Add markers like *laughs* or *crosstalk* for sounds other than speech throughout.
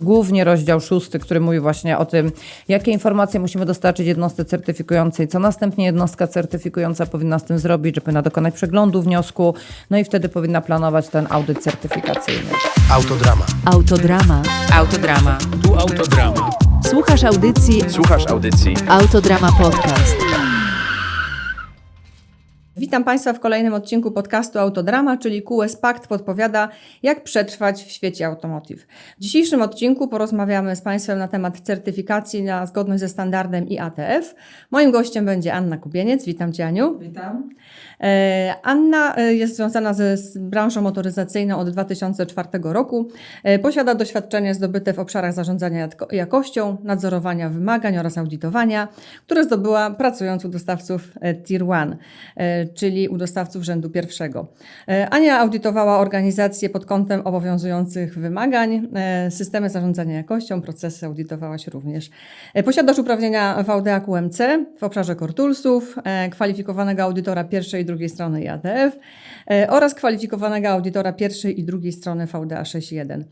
Głównie rozdział szósty, który mówi właśnie o tym, jakie informacje musimy dostarczyć jednostce certyfikującej, co następnie jednostka certyfikująca powinna z tym zrobić, że powinna dokonać przeglądu wniosku, no i wtedy powinna planować ten audyt certyfikacyjny. Autodrama. Autodrama. Autodrama. Tu autodrama. Słuchasz audycji Słuchasz audycji Autodrama Podcast. Witam Państwa w kolejnym odcinku podcastu Autodrama, czyli QS Pact podpowiada, jak przetrwać w świecie automotive. W dzisiejszym odcinku porozmawiamy z Państwem na temat certyfikacji na zgodność ze standardem IATF. Moim gościem będzie Anna Kubieniec. Witam Cię, Aniu. Witam. E, Anna e, jest związana ze branżą motoryzacyjną od 2004 roku. E, Posiada doświadczenie zdobyte w obszarach zarządzania jakością, nadzorowania wymagań oraz audytowania, które zdobyła pracując u dostawców Tier 1, e, czyli u dostawców rzędu pierwszego. Ania audytowała organizacje pod kątem obowiązujących wymagań, systemy zarządzania jakością, procesy audytowałaś również. Posiadasz uprawnienia VDA QMC w obszarze kortulsów, kwalifikowanego audytora pierwszej drugiej strony IATF e, oraz kwalifikowanego audytora pierwszej i drugiej strony VDA 6.1.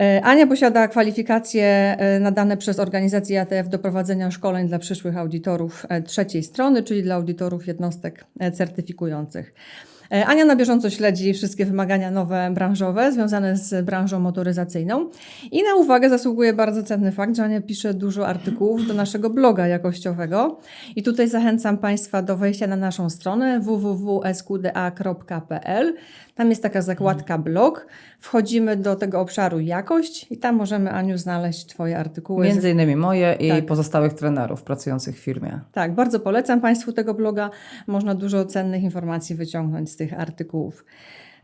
E, Ania posiada kwalifikacje e, nadane przez organizację ATF do prowadzenia szkoleń dla przyszłych audytorów trzeciej strony, czyli dla audytorów jednostek certyfikujących. E, Ania na bieżąco śledzi wszystkie wymagania nowe branżowe związane z branżą motoryzacyjną i na uwagę zasługuje bardzo cenny fakt, że Ania pisze dużo artykułów do naszego bloga jakościowego i tutaj zachęcam Państwa do wejścia na naszą stronę www.skda.pl. Tam jest taka zakładka blog. Wchodzimy do tego obszaru jakość i tam możemy, Aniu, znaleźć Twoje artykuły. Między innymi moje i Tak. pozostałych trenerów pracujących w firmie. Tak, bardzo polecam Państwu tego bloga. Można dużo cennych informacji wyciągnąć z tych artykułów.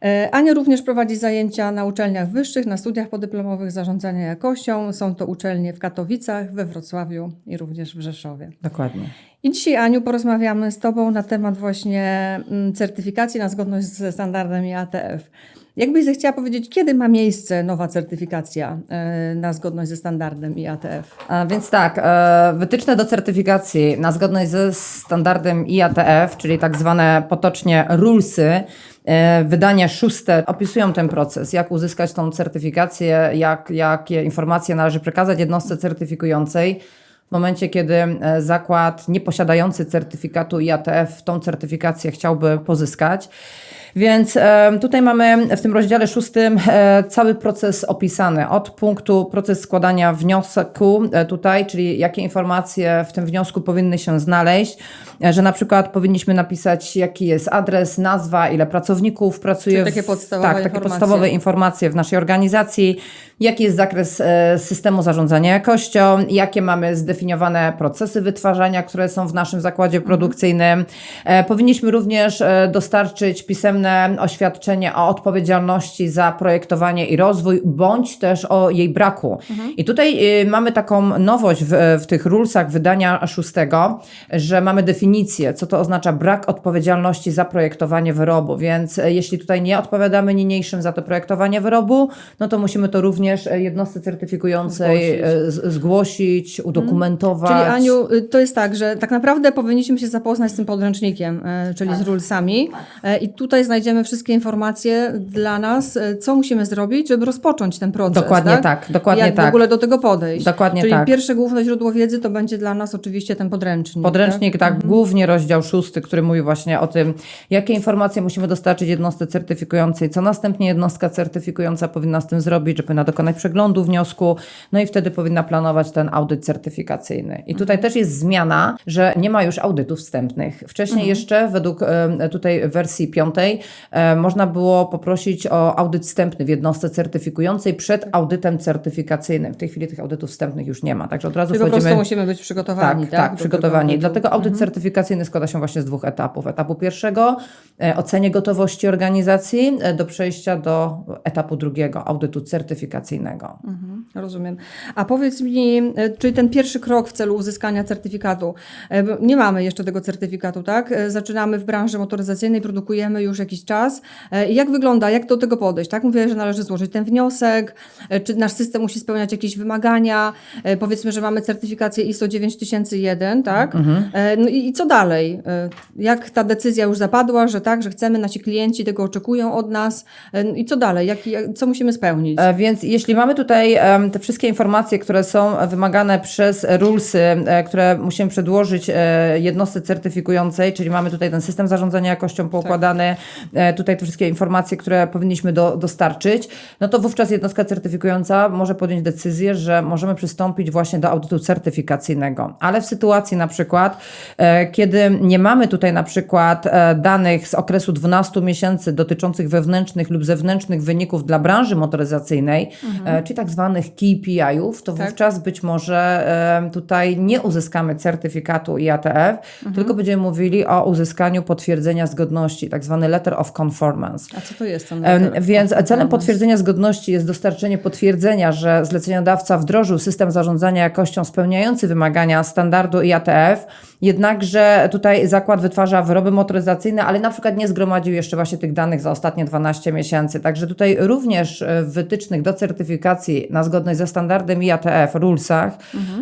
E, Ania również prowadzi zajęcia na uczelniach wyższych, na studiach podyplomowych zarządzania jakością. Są to uczelnie w Katowicach, we Wrocławiu i również w Rzeszowie. Dokładnie. I dzisiaj, Aniu, porozmawiamy z Tobą na temat właśnie mm, certyfikacji na zgodność ze standardem IATF. Jakbyś zechciała powiedzieć, kiedy ma miejsce nowa certyfikacja e, na zgodność ze standardem IATF? A więc tak, e, wytyczne do certyfikacji na zgodność ze standardem IATF, czyli tak zwane potocznie rulesy, e, wydania szóste opisują ten proces, jak uzyskać tą certyfikację, jak, jakie informacje należy przekazać jednostce certyfikującej. W momencie, kiedy zakład nieposiadający certyfikatu IATF tą certyfikację chciałby pozyskać. Więc tutaj mamy w tym rozdziale szóstym e, cały proces opisany. Od punktu proces składania wniosku e, tutaj, czyli jakie informacje w tym wniosku powinny się znaleźć, e, że na przykład powinniśmy napisać jaki jest adres, nazwa, ile pracowników pracuje. Czyli takie podstawowe tak, takie informacje. podstawowe informacje w naszej organizacji, jaki jest zakres systemu zarządzania jakością, jakie mamy zdefiniowane procesy wytwarzania, które są w naszym zakładzie Mhm. produkcyjnym. Powinniśmy również dostarczyć pisemne oświadczenie o odpowiedzialności za projektowanie i rozwój, bądź też o jej braku. Mhm. I tutaj e, mamy taką nowość w, w tych rulesach wydania szóstego, że mamy definicję, co to oznacza brak odpowiedzialności za projektowanie wyrobu, więc e, jeśli tutaj nie odpowiadamy niniejszym za to projektowanie wyrobu, no to musimy to również jednostce certyfikującej Zgłosić. e, z- zgłosić, udokumentować. Czyli Aniu, y, to jest tak, że tak naprawdę powinniśmy się zapoznać z tym podręcznikiem, czyli z rulesami E, i tutaj znajdziemy wszystkie informacje dla nas, e, co musimy zrobić, żeby rozpocząć ten proces. Dokładnie tak, dokładnie Jak tak. w ogóle do tego podejść. Dokładnie Czyli tak. pierwsze główne źródło wiedzy to będzie dla nas oczywiście ten podręcznik. Podręcznik, tak, Mhm. głównie rozdział szósty, który mówi właśnie o tym, jakie informacje musimy dostarczyć jednostce certyfikującej, co następnie jednostka certyfikująca powinna z tym zrobić, że powinna dokonać przeglądu wniosku, no i wtedy powinna planować ten audyt certyfikacyjny. I tutaj też jest zmiana, że nie ma już audytów wstępnych. Wcześniej jeszcze, według tutaj wersji piątej, można było poprosić o audyt wstępny w jednostce certyfikującej przed audytem certyfikacyjnym. W tej chwili tych audytów wstępnych już nie ma, także od razu Czyli po wchodzimy... prostu musimy być przygotowani. Tak, Tak, tak, przygotowani. Dlatego audyt certyfikacyjny składa się właśnie z dwóch etapów. Etapu pierwszego, e, ocenie gotowości organizacji, e, do przejścia do etapu drugiego, audytu certyfikacyjnego. Mhm, Rozumiem. A powiedz mi, e, czyli ten pierwszy krok w celu uzyskania certyfikatu, e, nie mamy jeszcze tego certyfikatu, tak? E, Zaczynamy w branży motoryzacyjnej, produkujemy już jakieś jakiś czas. E, I jak wygląda, jak do tego podejść? Tak, mówię, że należy złożyć ten wniosek, e, czy nasz system musi spełniać jakieś wymagania, E, powiedzmy, że mamy certyfikację ISO 9001, tak? E, No i, i co dalej? Jak ta decyzja już zapadła, że tak, że chcemy, nasi klienci tego oczekują od nas no i co dalej? Jak, co musimy spełnić? Więc jeśli mamy tutaj te wszystkie informacje, które są wymagane przez rulesy, które musimy przedłożyć jednostce certyfikującej, czyli mamy tutaj ten system zarządzania jakością poukładany, e, tutaj te wszystkie informacje, które powinniśmy do, dostarczyć, no to wówczas jednostka certyfikująca może podjąć decyzję, że możemy przystąpić właśnie do audytu certyfikacyjnego. Ale w sytuacji na przykład, e, kiedy nie mamy tutaj na przykład e, danych z okresu 12 miesięcy dotyczących wewnętrznych lub zewnętrznych wyników dla branży motoryzacyjnej, e, czyli tak zwanych KPI-ów, to Tak. wówczas być może e, tutaj nie uzyskamy certyfikatu IATF, tylko będziemy mówili o uzyskaniu potwierdzenia zgodności, tak zwany letter of conformance. A co to jest ten letter Więc celem potwierdzenia zgodności jest dostarczenie potwierdzenia, że zleceniodawca wdrożył system zarządzania jakością spełniający wymagania standardu IATF, jednakże tutaj zakład wytwarza wyroby motoryzacyjne, ale na przykład nie zgromadził jeszcze właśnie tych danych za ostatnie 12 miesięcy. Także tutaj również e, w wytycznych do certyfikacji na zgodność ze standardem IATF, rulesach,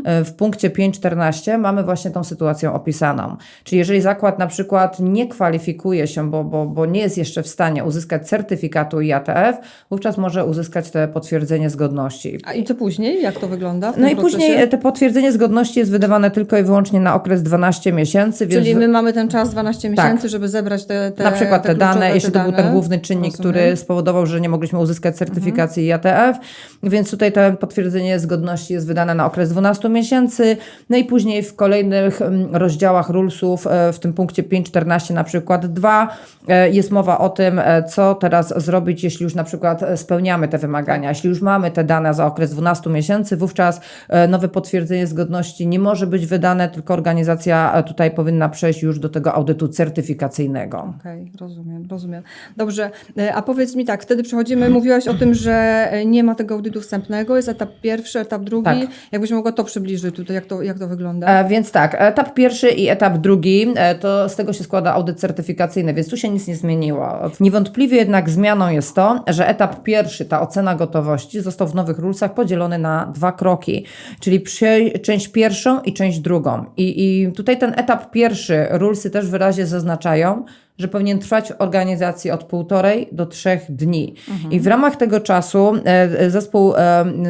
e, w punkcie 5.14 mamy właśnie tą sytuację opisaną. Czyli jeżeli zakład na przykład nie kwalifikuje się, bo, bo, bo nie jest jeszcze w stanie uzyskać certyfikatu IATF, wówczas może uzyskać te potwierdzenie zgodności. A i co później? Jak to wygląda No i później procesie? e, te potwierdzenie zgodności jest wydawane tylko i wyłącznie na okres 12 miesięcy, więc Czyli my mamy ten czas 12 Tak. miesięcy, żeby zebrać te, te na przykład te, kluczowe dane, jeśli to dane. był ten główny czynnik, Rozumiem. który spowodował, że nie mogliśmy uzyskać certyfikacji IATF, więc tutaj to potwierdzenie zgodności jest wydane na okres 12 miesięcy, no i później w kolejnych mm, rozdziałach rulesów, e, w tym punkcie 5.14 na przykład 2, e, jest mowa o tym, e, co teraz zrobić, jeśli już na przykład e, spełniamy te wymagania, jeśli już mamy te dane za okres 12 miesięcy, wówczas e, nowe potwierdzenie zgodności nie może być wydane, tylko organizacja tutaj powinna przejść już do tego audytu certyfikacyjnego. Okej, rozumiem, rozumiem. Dobrze, a powiedz mi tak, wtedy przechodzimy, mówiłaś o tym, że nie ma tego audytu wstępnego, jest etap pierwszy, etap drugi. Tak. Jakbyś mogła to przybliżyć tutaj, jak to, jak to wygląda? Więc tak, etap pierwszy i etap drugi, to z tego się składa audyt certyfikacyjny, więc tu się nic nie zmieniło. Niewątpliwie jednak zmianą jest to, że etap pierwszy, ta ocena gotowości, został w nowych rulesach podzielony na dwa kroki, czyli część pierwszą i część drugą. I, I tutaj ten etap pierwszy, rulesy też wyraźnie zaznaczają, że powinien trwać w organizacji od półtorej do trzech dni. I w ramach tego czasu e, e, zespół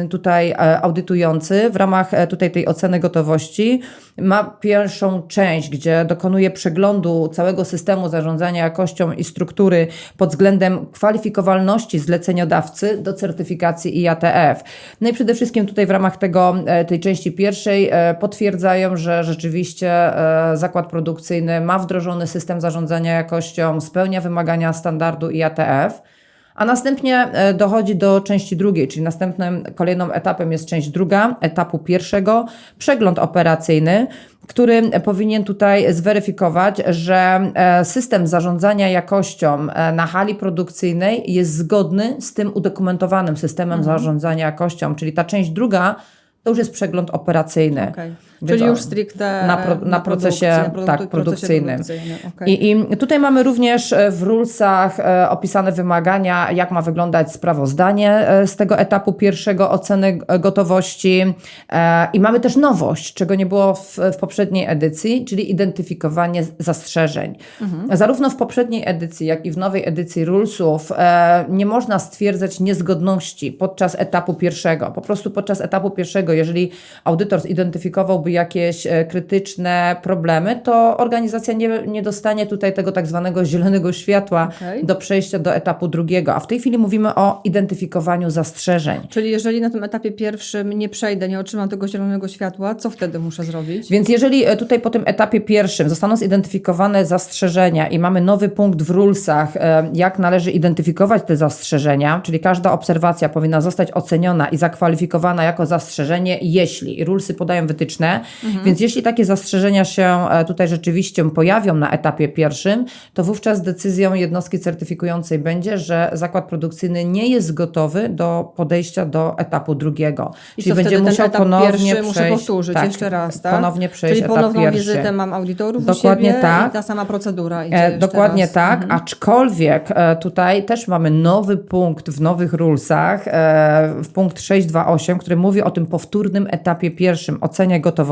tutaj e, audytujący, w ramach tutaj tej oceny gotowości, ma pierwszą część, gdzie dokonuje przeglądu całego systemu zarządzania jakością i struktury pod względem kwalifikowalności zleceniodawcy do certyfikacji IATF. No i przede wszystkim tutaj w ramach tego, e, tej części pierwszej e, potwierdzają, że rzeczywiście e, zakład produkcyjny ma wdrożony system zarządzania jakością, spełnia wymagania standardu IATF. A następnie e, dochodzi do części drugiej, czyli następnym kolejnym etapem jest część druga, etapu pierwszego, przegląd operacyjny, który powinien tutaj zweryfikować, że e, system zarządzania jakością e, na hali produkcyjnej jest zgodny z tym udokumentowanym systemem zarządzania jakością, czyli ta część druga to już jest przegląd operacyjny. Okej. Więc Czyli już stricte na pro- na procesie, produkcji, tak, procesie produkcyjnym. produkcyjnym. Okej. I, I tutaj mamy również e, w rulesach e, opisane wymagania, jak ma wyglądać sprawozdanie e, z tego etapu pierwszego oceny gotowości. I mamy też nowość, czego nie było w, w poprzedniej edycji, czyli identyfikowanie zastrzeżeń. Zarówno w poprzedniej edycji, jak i w nowej edycji rulesów nie można stwierdzać niezgodności podczas etapu pierwszego. Po prostu podczas etapu pierwszego, jeżeli audytor zidentyfikowałby jakieś e, krytyczne problemy, to organizacja nie, nie dostanie tutaj tego tak zwanego zielonego światła Okej. do przejścia do etapu drugiego. A w tej chwili mówimy o identyfikowaniu zastrzeżeń. Czyli jeżeli na tym etapie pierwszym nie przejdę, nie otrzymam tego zielonego światła, co wtedy muszę zrobić? Więc jeżeli e, tutaj po tym etapie pierwszym zostaną zidentyfikowane zastrzeżenia i mamy nowy punkt w rulesach, e, jak należy identyfikować te zastrzeżenia, czyli każda obserwacja powinna zostać oceniona i zakwalifikowana jako zastrzeżenie, jeśli i rulsy podają wytyczne, Mhm. więc jeśli takie zastrzeżenia się e, tutaj rzeczywiście pojawią na etapie pierwszym, to wówczas decyzją jednostki certyfikującej będzie, że zakład produkcyjny nie jest gotowy do podejścia do etapu drugiego. I Czyli będzie musiał ponownie pierwszy przejść. muszę powtórzyć tak, jeszcze raz, tak? Ponownie przejść Czyli etap ponowną pierwszy. wizytę mam audytorów Dokładnie u siebie tak. i ta sama procedura idzie E, dokładnie raz. tak, Mhm. aczkolwiek e, tutaj też mamy nowy punkt w nowych rulesach, e, w punkt 628, który mówi o tym powtórnym etapie pierwszym, ocenie gotowości.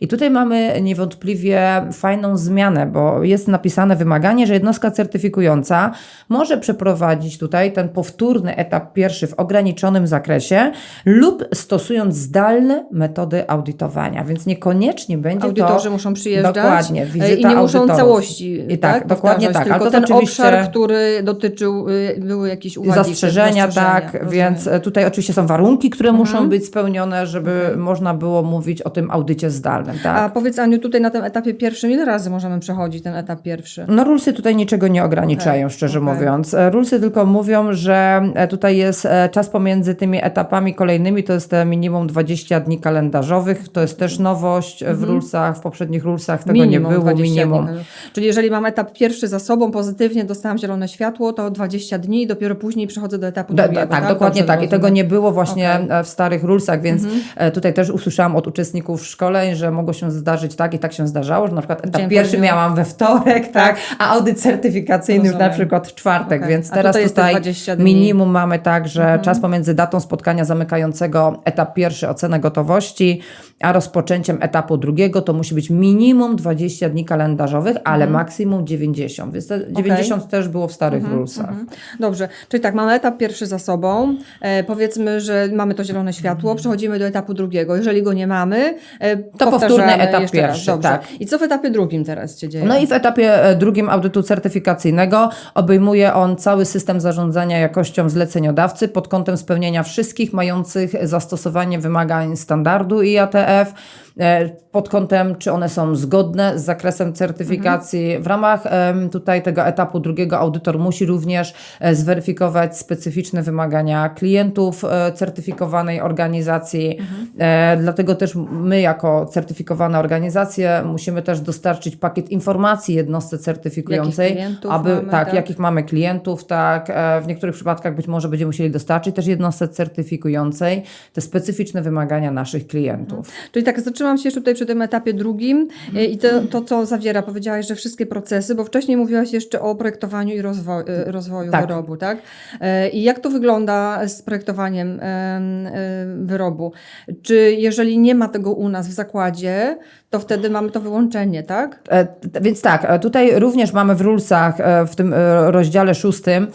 I tutaj mamy niewątpliwie fajną zmianę, bo jest napisane wymaganie, że jednostka certyfikująca może przeprowadzić tutaj ten powtórny etap pierwszy w ograniczonym zakresie lub stosując zdalne metody audytowania, więc niekoniecznie będzie Audytorzy to... muszą przyjeżdżać Dokładnie, e, wizyta i nie muszą audytorów. całości I tak, tak, dokładnie tak, ale tylko to ten oczywiście- obszar, który dotyczył, y, były jakieś uwagi. zastrzeżenia, tak, rozumiem. więc e, tutaj oczywiście są warunki, które Mhm. muszą być spełnione, żeby można było mówić o tym audycie zdalnym, tak. A powiedz Aniu, tutaj na tym etapie pierwszym, ile razy możemy przechodzić ten etap pierwszy? No rulsy tutaj niczego nie ograniczają, szczerze okej. mówiąc. E, Rulsy tylko mówią, że e, tutaj jest e, czas pomiędzy tymi etapami kolejnymi, to jest minimum 20 dni kalendarzowych, to jest też nowość w rulsach, w poprzednich rulsach tego nie było, 20 minimum. dni. Czyli jeżeli mam etap pierwszy za sobą, pozytywnie dostałam zielone światło, to 20 dni i dopiero później przechodzę do etapu drugiego. tak, dokładnie Dobrze tak. I tego nie było właśnie. Mhm. e, w starych rulsach, więc e, tutaj też usłyszałam od uczestników szkoleń, że mogło się zdarzyć tak i tak się zdarzało, że na przykład etap Dzień pierwszy miałam we wtorek, tak, a audyt certyfikacyjny już na przykład w czwartek, Okej. więc A teraz tutaj tutaj 20 dni. Mhm. minimum mamy tak, że czas pomiędzy datą spotkania zamykającego etap pierwszy, ocenę gotowości, a rozpoczęciem etapu drugiego to musi być minimum 20 dni kalendarzowych, ale Mhm. maksimum 90, więc te 90 też było w starych Mhm, rulsach. Dobrze, czyli tak, mamy etap pierwszy za sobą. E, powiedzmy, że mamy to zielone światło, przechodzimy do etapu drugiego. Jeżeli go nie mamy, e, powtórny powtarzamy etap raz. pierwszy, tak. I co w etapie drugim teraz się dzieje? No i w etapie e, drugim audytu certyfikacyjnego obejmuje on cały system zarządzania jakością zleceniodawcy pod kątem spełnienia wszystkich mających zastosowanie wymagań standardu IATF, pod kątem, czy one są zgodne z zakresem certyfikacji. W ramach tutaj tego etapu drugiego audytor musi również e, zweryfikować specyficzne wymagania klientów e, certyfikowanej organizacji. E, Dlatego też my jako certyfikowane organizacje musimy też dostarczyć pakiet informacji jednostce certyfikującej, aby mamy, tak, tak? jakich mamy klientów, tak, e, w niektórych przypadkach być może będziemy musieli dostarczyć też jednostce certyfikującej te specyficzne wymagania naszych klientów. Czyli tak, zatrzymam się jeszcze tutaj przy tym etapie drugim e, i to, to, co zawiera, powiedziałaś, że wszystkie procesy, bo wcześniej mówiłaś jeszcze o projektowaniu i rozwoju, rozwoju Tak. wyrobu, tak? E, I jak to wygląda z projektowaniem em, e, wyrobu? Czy jeżeli nie ma tego u nas w zakładzie, to wtedy mamy to wyłączenie, tak? E, Więc tak, e, tutaj również mamy w rulesach e, w tym rozdziale szóstym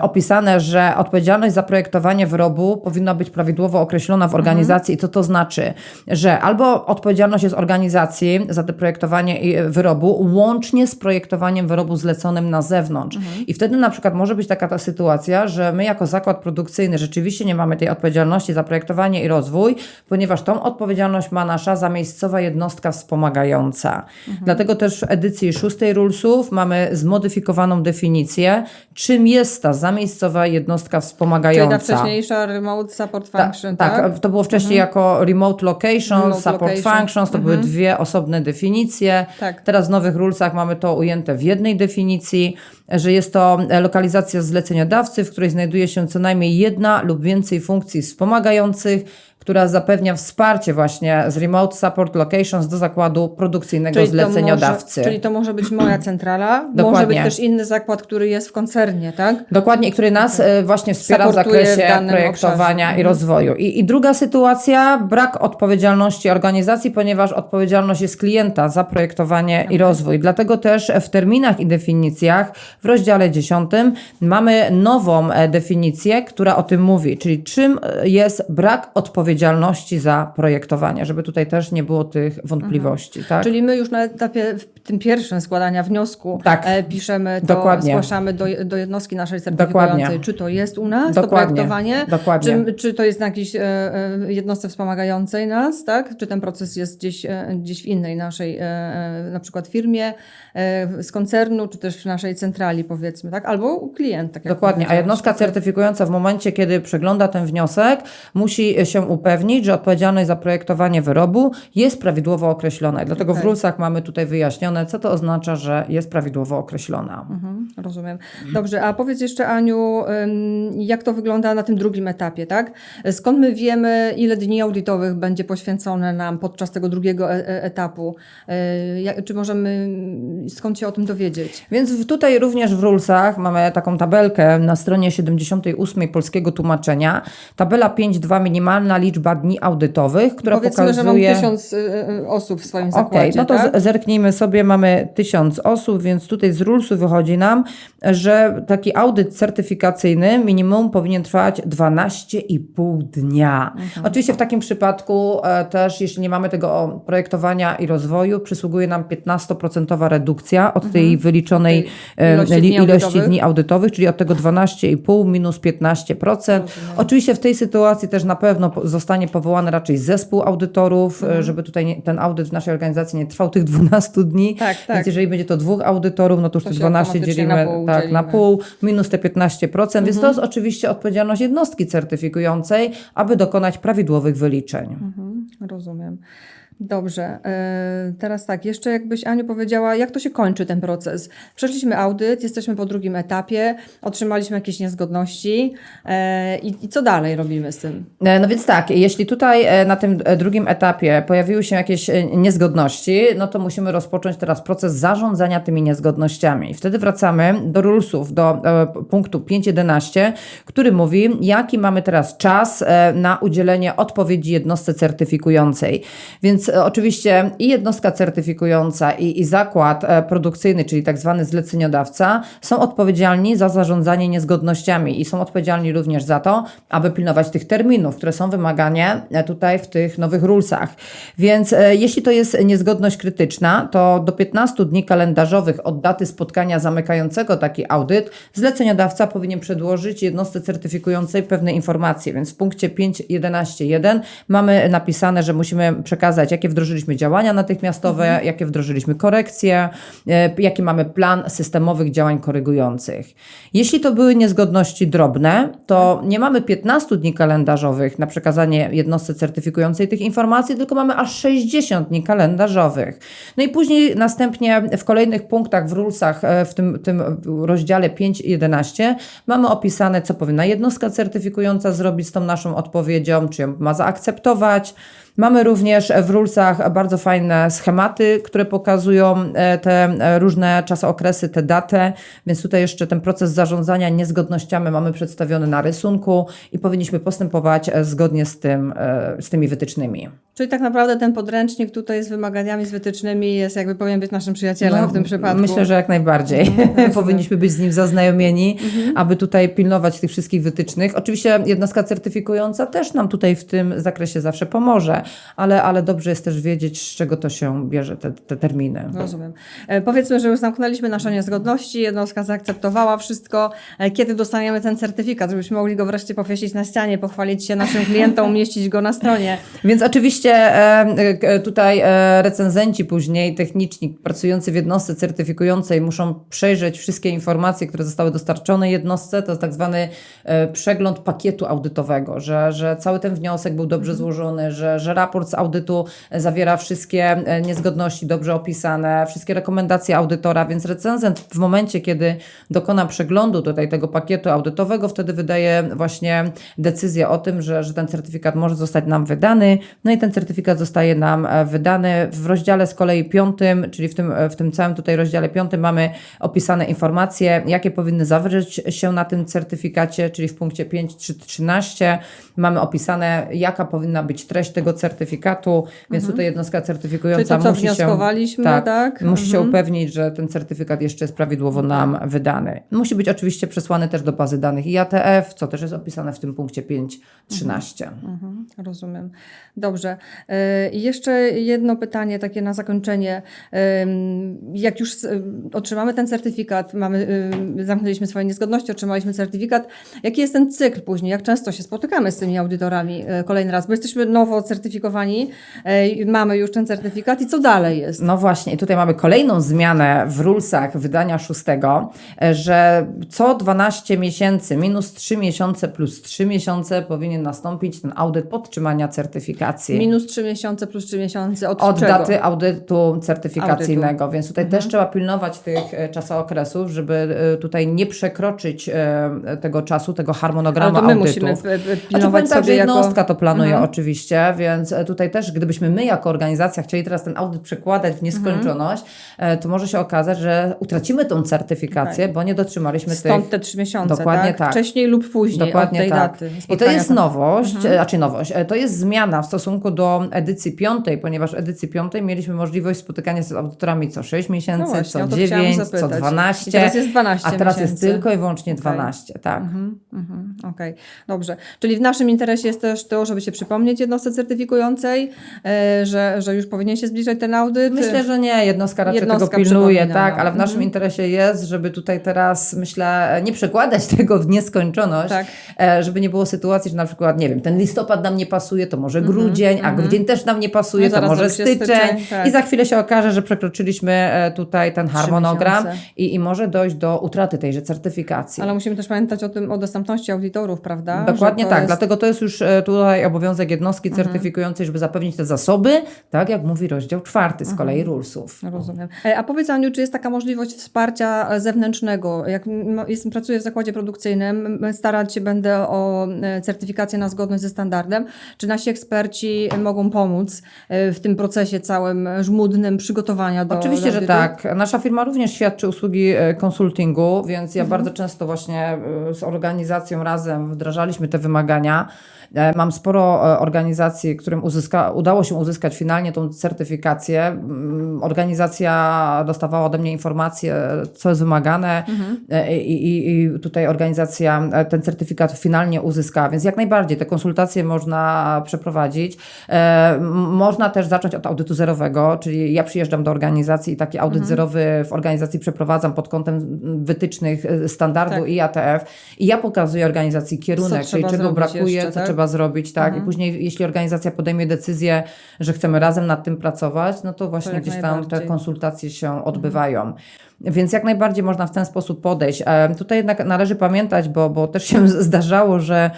opisane, że odpowiedzialność za projektowanie wyrobu powinna być prawidłowo określona w organizacji. I co to znaczy? Że albo odpowiedzialność jest organizacji za to projektowanie i- wyrobu, łącznie z projektowaniem wyrobu zleconym na zewnątrz. I wtedy na przykład może być taka ta sytuacja, że my jako zakład produkcyjny rzeczywiście nie mamy tej odpowiedzialności za projektowanie i rozwój, ponieważ tą odpowiedzialność ma nasza zamiejscowa jednostka wspomagająca. Dlatego też w edycji szóstej Rulesów mamy zmodyfikowaną definicję, czym jest ta zamiejscowa jednostka Czyli wspomagająca. ta wcześniejsza remote support Ta- function, tak, tak? to było wcześniej jako remote locations, Remote support location. Mhm. functions, to były dwie osobne definicje. Tak. Teraz w nowych rulesach mamy to ujęte w jednej definicji, że jest to lokalizacja zleceniodawcy, w której znajduje się co najmniej jedna lub więcej funkcji wspomagających, która zapewnia wsparcie właśnie z Remote Support Locations do zakładu produkcyjnego to zleceniodawcy. Może, czyli to może być moja centrala, może być też inny zakład, który jest w koncernie, tak? Dokładnie, i który nas e, właśnie wspiera w Supportuje w zakresie danym projektowania obszarze. i rozwoju. I, I druga sytuacja, brak odpowiedzialności organizacji, ponieważ odpowiedzialność jest klienta za projektowanie i rozwój. Dlatego też w terminach i definicjach w rozdziale 10 mamy nową e, definicję, która o tym mówi, czyli czym e, jest brak odpowiedzialności za projektowanie, żeby tutaj też nie było tych wątpliwości. Tak? Czyli my już na etapie w tym pierwszym składania wniosku Tak. e, piszemy to, Dokładnie. zgłaszamy do, do jednostki naszej certyfikującej, Dokładnie. czy to jest u nas, Dokładnie. to projektowanie, Dokładnie. Czy, czy to jest na jakiejś e, e, jednostce wspomagającej nas, tak? Czy ten proces jest gdzieś, gdzieś w innej naszej na przykład firmie, z koncernu, czy też w naszej centrali. powiedzmy, tak? Albo klient, tak jak Dokładnie, a jednostka certyfikująca w momencie, kiedy przegląda ten wniosek, musi się upewnić, że odpowiedzialność za projektowanie wyrobu jest prawidłowo określona. I dlatego w Okej. rulesach mamy tutaj wyjaśnione, co to oznacza, że jest prawidłowo określona. Mhm, rozumiem. Dobrze, a powiedz jeszcze Aniu, jak to wygląda na tym drugim etapie, tak? Skąd my wiemy, ile dni audytowych będzie poświęcone nam podczas tego drugiego e- e- etapu? Y, Czy możemy, skąd się o tym dowiedzieć? Więc tutaj również w rulesach mamy taką tabelkę na stronie 78 polskiego tłumaczenia. Tabela 5.2 minimalna liczba dni audytowych, która Powiedzmy, pokazuje... że mam tysiąc y, y, osób w swoim Okej, zakładzie, no to tak? zerknijmy sobie, mamy tysiąc osób, więc tutaj z rulsu wychodzi nam, że taki audyt certyfikacyjny minimum powinien trwać 12,5 dnia. Mhm. Oczywiście w takim przypadku e, też, jeśli nie mamy tego projektowania i rozwoju, przysługuje nam 15% redukcja od tej wyliczonej Mhm. Tej e, ilości dni ilości audytowych. dni audytowych, czyli od tego 12,5 minus 15%. Oczywiście w tej sytuacji też na pewno po- zostanie powołany raczej zespół audytorów, Mhm. e, żeby tutaj nie, ten audyt w naszej organizacji nie trwał tych *laughs* 12 dni. Tak, tak. Więc jeżeli będzie to dwóch audytorów, no to już To te się 12 automatycznie dzielimy na pół tak, na dzielimy. Mhm. pół, minus te 15%, więc to jest oczywiście odpowiedzialność jednostki certyfikującej, aby dokonać prawidłowych wyliczeń. Mhm, rozumiem. Dobrze. E, Teraz tak, jeszcze jakbyś Aniu powiedziała, jak to się kończy ten proces? Przeszliśmy audyt, jesteśmy po drugim etapie, otrzymaliśmy jakieś niezgodności e, i, i co dalej robimy z tym? E, No więc tak, jeśli tutaj na tym drugim etapie pojawiły się jakieś niezgodności, no to musimy rozpocząć teraz proces zarządzania tymi niezgodnościami. Wtedy wracamy do rulesów, do punktu 5.11, który mówi, jaki mamy teraz czas na udzielenie odpowiedzi jednostce certyfikującej. Więc e, oczywiście i jednostka certyfikująca, i, i zakład e, produkcyjny, czyli tak zwany zleceniodawca, są odpowiedzialni za zarządzanie niezgodnościami i są odpowiedzialni również za to, aby pilnować tych terminów, które są wymagane e, tutaj w tych nowych rulesach. Więc jeśli to jest niezgodność krytyczna, to do 15 dni kalendarzowych od daty spotkania zamykającego taki audyt, zleceniodawca powinien przedłożyć jednostce certyfikującej pewne informacje. Więc w punkcie 5.11.1 mamy napisane, że musimy przekazać, jakie wdrożyliśmy działania natychmiastowe, jakie wdrożyliśmy korekcje, e, jaki mamy plan systemowych działań korygujących. Jeśli to były niezgodności drobne, to nie mamy 15 dni kalendarzowych na przekazanie jednostce certyfikującej tych informacji, tylko mamy aż 60 dni kalendarzowych. No i później następnie w kolejnych punktach w rulesach, e, w tym, tym rozdziale 5.11 mamy opisane, co powinna jednostka certyfikująca zrobić z tą naszą odpowiedzią, czy ją ma zaakceptować. Mamy również w rulesach bardzo fajne schematy, które pokazują e, te e, różne czasokresy, te datę, więc tutaj jeszcze ten proces zarządzania niezgodnościami mamy przedstawiony na rysunku i powinniśmy postępować e, zgodnie z, tym, z tymi wytycznymi. Czyli tak naprawdę ten podręcznik tutaj z wymaganiami, z wytycznymi jest jakby powinien być naszym przyjacielem w tym przypadku. No, Myślę, że jak najbardziej. *laughs* Powinniśmy być z nim zaznajomieni, aby tutaj pilnować tych wszystkich wytycznych. Oczywiście jednostka certyfikująca też nam tutaj w tym zakresie zawsze pomoże, ale, ale dobrze jest też wiedzieć, z czego to się bierze, te, te terminy. Rozumiem. E, powiedzmy, że już zamknęliśmy nasze niezgodności, jednostka zaakceptowała wszystko. E, kiedy dostaniemy ten certyfikat, żebyśmy mogli go wreszcie powiesić na ścianie, pochwalić się naszym klientom, umieścić go na stronie. Więc oczywiście e, tutaj recenzenci później, techniczni, pracujący w jednostce certyfikującej muszą przejrzeć wszystkie informacje, które zostały dostarczone jednostce. To jest tak zwany przegląd pakietu audytowego, że, że cały ten wniosek był dobrze złożony, że, że raport z audytu zawiera wszystkie e, niezgodności dobrze opisane, wszystkie rekomendacje audytora, więc recenzent w momencie, kiedy dokona przeglądu tutaj tego pakietu audytowego, wtedy wydaje właśnie decyzję o tym, że, że ten certyfikat może zostać nam wydany. No i ten certyfikat zostaje nam e, wydany. W rozdziale z kolei piątym, czyli w tym, e, w tym całym tutaj rozdziale piątym mamy opisane informacje, jakie powinny zawrzeć się na tym certyfikacie, czyli w punkcie 5.13 mamy opisane, jaka powinna być treść tego certyfikatu, więc tutaj jednostka Czyli certyfikująca to, co musi się... Tak, tak? musi się Mhm. upewnić, że ten certyfikat jeszcze jest prawidłowo nam wydany. Musi być oczywiście przesłany też do bazy danych IATF, co też jest opisane w tym punkcie 5.13. Mhm, rozumiem. Dobrze. I jeszcze jedno pytanie takie na zakończenie. Em, Jak już e, otrzymamy ten certyfikat, mamy, e, zamknęliśmy swoje niezgodności, otrzymaliśmy certyfikat, jaki jest ten cykl później? Jak często się spotykamy z tymi audytorami e, kolejny raz? Bo jesteśmy nowo certyfikowani, e, i mamy już ten certyfikat i co dalej jest? No właśnie, i tutaj mamy kolejną zmianę w rulesach wydania szóstego, e, że co 12 miesięcy, minus 3 miesiące plus 3 miesiące powinien nastąpić ten audyt podtrzymania certyfikacji. Minus 3 miesiące plus 3 miesiące od, od daty audytu certyfikacyjnego, więc tutaj Mhm. też trzeba pilnować tych e, czasookresów, żeby e, tutaj nie przekroczyć tego czasu, tego Ale harmonogramu to my audytu. musimy Znaczy, pilnować tak, że sobie jako... jednostka to planuje Mhm. oczywiście, więc e, tutaj też gdybyśmy my jako organizacja chcieli teraz ten audyt przekładać w nieskończoność, e, to może się okazać, że utracimy tą certyfikację, bo nie dotrzymaliśmy Tak. Stąd tych... te trzy miesiące, Dokładnie tak? tak. Wcześniej lub później Dokładnie od tej tak. daty I to jest tam. nowość, Mhm. e, znaczy nowość, to jest zmiana w stosunku do edycji piątej, ponieważ w edycji piątej mieliśmy możliwość spotykania się z audytorami co 6 No miesięcy, właśnie, o co to chciałam 9, co zapytać. 12. I teraz jest 12 A teraz jest miesięcy. tylko i wyłącznie 12, tak. Mhm, mhm, Okej, dobrze. Czyli w naszym interesie jest też to, żeby się przypomnieć jednostce certyfikującej, e, że, że już powinien się zbliżać ten audyt. Myślę, że nie, jednostka raczej Jednostka tego pilnuje, przypomina, tak, no. ale w naszym Mhm. interesie jest, żeby tutaj teraz, myślę, nie przekładać *laughs* tego w nieskończoność, Tak. e, żeby nie było sytuacji, że na przykład, nie wiem, ten listopad nam nie pasuje, to może grudzień, a grudzień też nam nie pasuje, Mhm, No to może styczeń styczeń, tak. i za chwilę się okaże, że przekroczyliśmy e, tutaj ten harmonogram i, i może dojść do utraty tejże certyfikacji. Ale musimy też pamiętać o tym, o dostępności audytorów, prawda? Dokładnie tak, jest- Mhm. dlatego to jest już tutaj obowiązek jednostki certyfikującej, żeby zapewnić te zasoby, tak jak mówi rozdział czwarty z Mhm. kolei rulesów. Rozumiem. E, A powiedz Aniu, czy jest taka możliwość wsparcia zewnętrznego? Jak jestem, pracuję w zakładzie produkcyjnym, starać się będę o e, certyfikację na zgodność ze standardem. Czy nasi eksperci mogą pomóc e, w tym procesie całym żmudnym przygotowania do Oczywiście, do że tak. Nasza firma również świadczy usługi konsultingu, więc ja Mhm. bardzo często właśnie z organizacją razem wdrażaliśmy te wymagania. E, Mam sporo e, organizacji, którym uzyska, udało się uzyskać finalnie tą certyfikację. Mm, Organizacja dostawała ode mnie informacje, co jest wymagane Mhm. e, i, i, i tutaj organizacja ten certyfikat finalnie uzyska, więc jak najbardziej te konsultacje można przeprowadzić. Można też zacząć od audytu zerowego, czyli ja przyjeżdżam do organizacji i taki audyt Mhm. zerowy w organizacji przeprowadzam pod kątem wytycznych standardu Tak. i ATF i ja pokazuję organizacji kierunek, czyli czego brakuje, jeszcze, co tak? trzeba zrobić, tak? I później jeśli organizacja podejmie decyzję, że chcemy razem nad tym pracować, no to właśnie jak gdzieś tam te konsultacje się odbywają. Więc jak najbardziej można w ten sposób podejść. E, Tutaj jednak należy pamiętać, bo, bo też się *laughs* zdarzało, że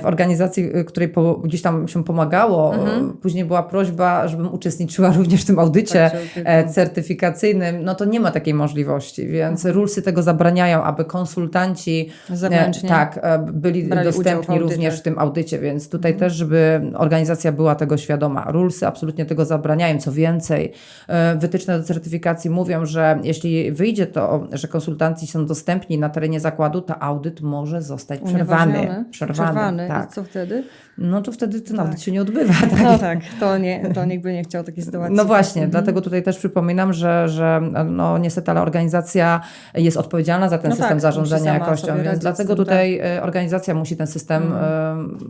w organizacji, y, której po, gdzieś tam się pomagało, Mhm. później była prośba, żebym uczestniczyła *laughs* również w tym audycie Tak, e, certyfikacyjnym. No to nie ma takiej możliwości, więc rulesy tego zabraniają, aby konsultanci Mhm. Zewnętrznie. e, tak, byli w dostępni audytach. również w tym audycie, więc tutaj też, żeby organizacja była tego świadoma. Rulesy absolutnie tego zabraniają. Co więcej, e, wytyczne do certyfikacji mówią, że jeśli wyjdzie to, że konsultanci są dostępni na terenie zakładu, to audyt może zostać przerwany. Przerwany, I tak. co wtedy? No to wtedy ten audyt się nie odbywa. Tak? No tak, to, nie, to nikt by nie chciał takiej sytuacji. No właśnie, Mhm. dlatego tutaj też przypominam, że, że no niestety, ale organizacja jest odpowiedzialna za ten No system tak, zarządzania jakością, więc dlatego tym, tak. tutaj e, organizacja musi ten system e,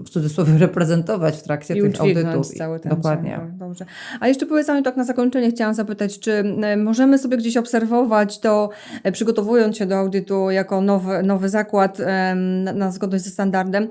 w cudzysłowie *laughs* reprezentować w trakcie I tych audytów. cały ten Dokładnie. ciąg. Dobrze. A jeszcze powiedz mi tak na zakończenie, chciałam zapytać, czy e, możemy sobie gdzieś obserwować to, e, przygotowując się do audytu jako nowy, nowy zakład na, na zgodność ze standardem,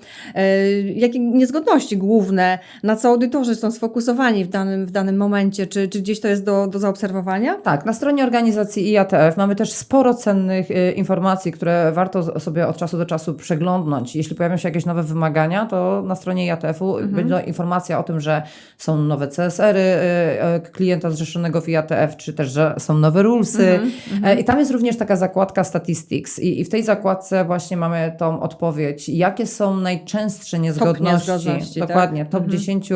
jakie niezgodności główne, na co audytorzy są sfokusowani w danym, w danym momencie, czy, czy gdzieś to jest do, do zaobserwowania? Tak, na stronie organizacji IATF mamy też sporo cennych e, informacji, które warto sobie od czasu do czasu przeglądnąć. Jeśli pojawią się jakieś nowe wymagania, to na stronie IATF-u Mhm. będzie informacja o tym, że są nowe CSR-y e, e, klienta zrzeszonego w IATF, czy też, że są nowe rulesy. Mhm, E, I tam jest również taka zakładka Statistics. I, I w tej zakładce właśnie mamy tą odpowiedź, jakie są najczęstsze niezgodności. Niezgodności, tak? Dokładnie, top 10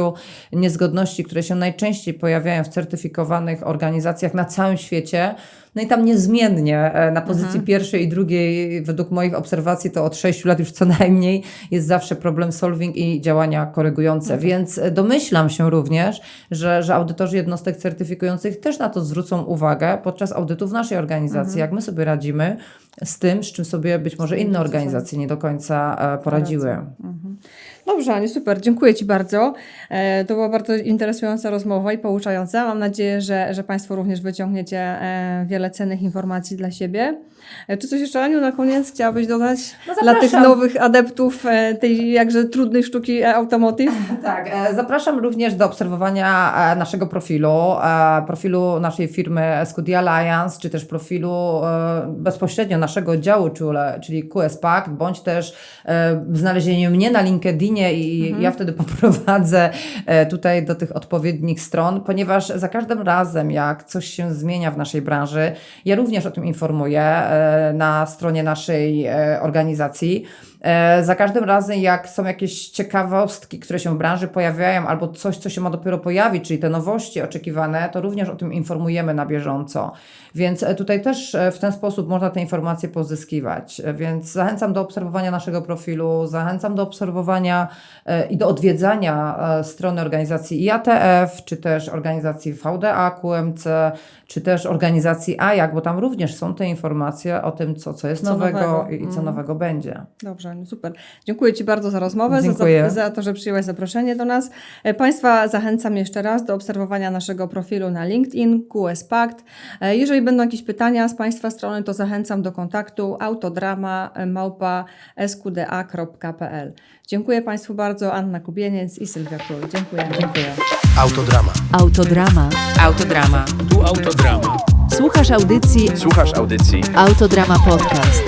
niezgodności, które się najczęściej pojawiają w certyfikowanych organizacjach na całym świecie. No i tam niezmiennie e, na pozycji pierwszej i drugiej, według moich obserwacji, to od 6 lat już co *laughs* najmniej jest zawsze problem solving i działania korygujące. Więc e, domyślam się również, że, że audytorzy jednostek certyfikujących też na to zwrócą uwagę podczas audytu w naszej organizacji, jak my sobie radzimy z tym, z czym sobie być może inne organizacje nie do końca e, poradziły. Dobrze, Aniu, super, dziękuję Ci bardzo. To była bardzo interesująca rozmowa i pouczająca. Mam nadzieję, że, że Państwo również wyciągniecie e, wiele cennych informacji dla siebie. E, Czy coś jeszcze, Aniu, na koniec chciałabyś dodać No dla tych nowych adeptów e, tej jakże trudnej sztuki e, automotive? *laughs* Tak, zapraszam również do obserwowania naszego profilu, profilu naszej firmy SQD Alliance, czy też profilu bezpośrednio naszego działu, czyli QS Pact, bądź też znalezienie mnie na LinkedInie i ja wtedy *laughs* poprowadzę tutaj do tych odpowiednich stron, ponieważ za każdym razem, jak coś się zmienia w naszej branży, ja również o tym informuję e, na stronie naszej e, organizacji. E, Za każdym razem, jak są jakieś ciekawostki, które się w branży pojawiają, albo coś, co się ma dopiero pojawić, czyli te nowości oczekiwane, to również o tym informujemy na bieżąco. Więc e, tutaj też e, w ten sposób można te informacje pozyskiwać. Więc zachęcam do obserwowania naszego profilu, zachęcam do obserwowania i do odwiedzania strony organizacji IATF, czy też organizacji VDA, QMC, czy też organizacji AJAK, bo tam również są te informacje o tym, co, co jest Co nowego, nowego. i co Mm. nowego będzie. Dobrze, Aniu, super. Dziękuję Ci bardzo za rozmowę, za, Dziękuję. za to, że przyjęłaś zaproszenie do nas. E, Państwa zachęcam jeszcze raz do obserwowania naszego profilu na LinkedIn QS Pact. E, Jeżeli będą jakieś pytania z Państwa strony, to zachęcam do kontaktu autodrama e, małpa skda.pl. Dziękuję Państwu bardzo. Anna Kubieniec i Sylwia Król. Dziękuję. Dziękuję. Autodrama. Autodrama. Autodrama. Tu autodrama. Słuchasz audycji Słuchasz audycji Autodrama Podcast.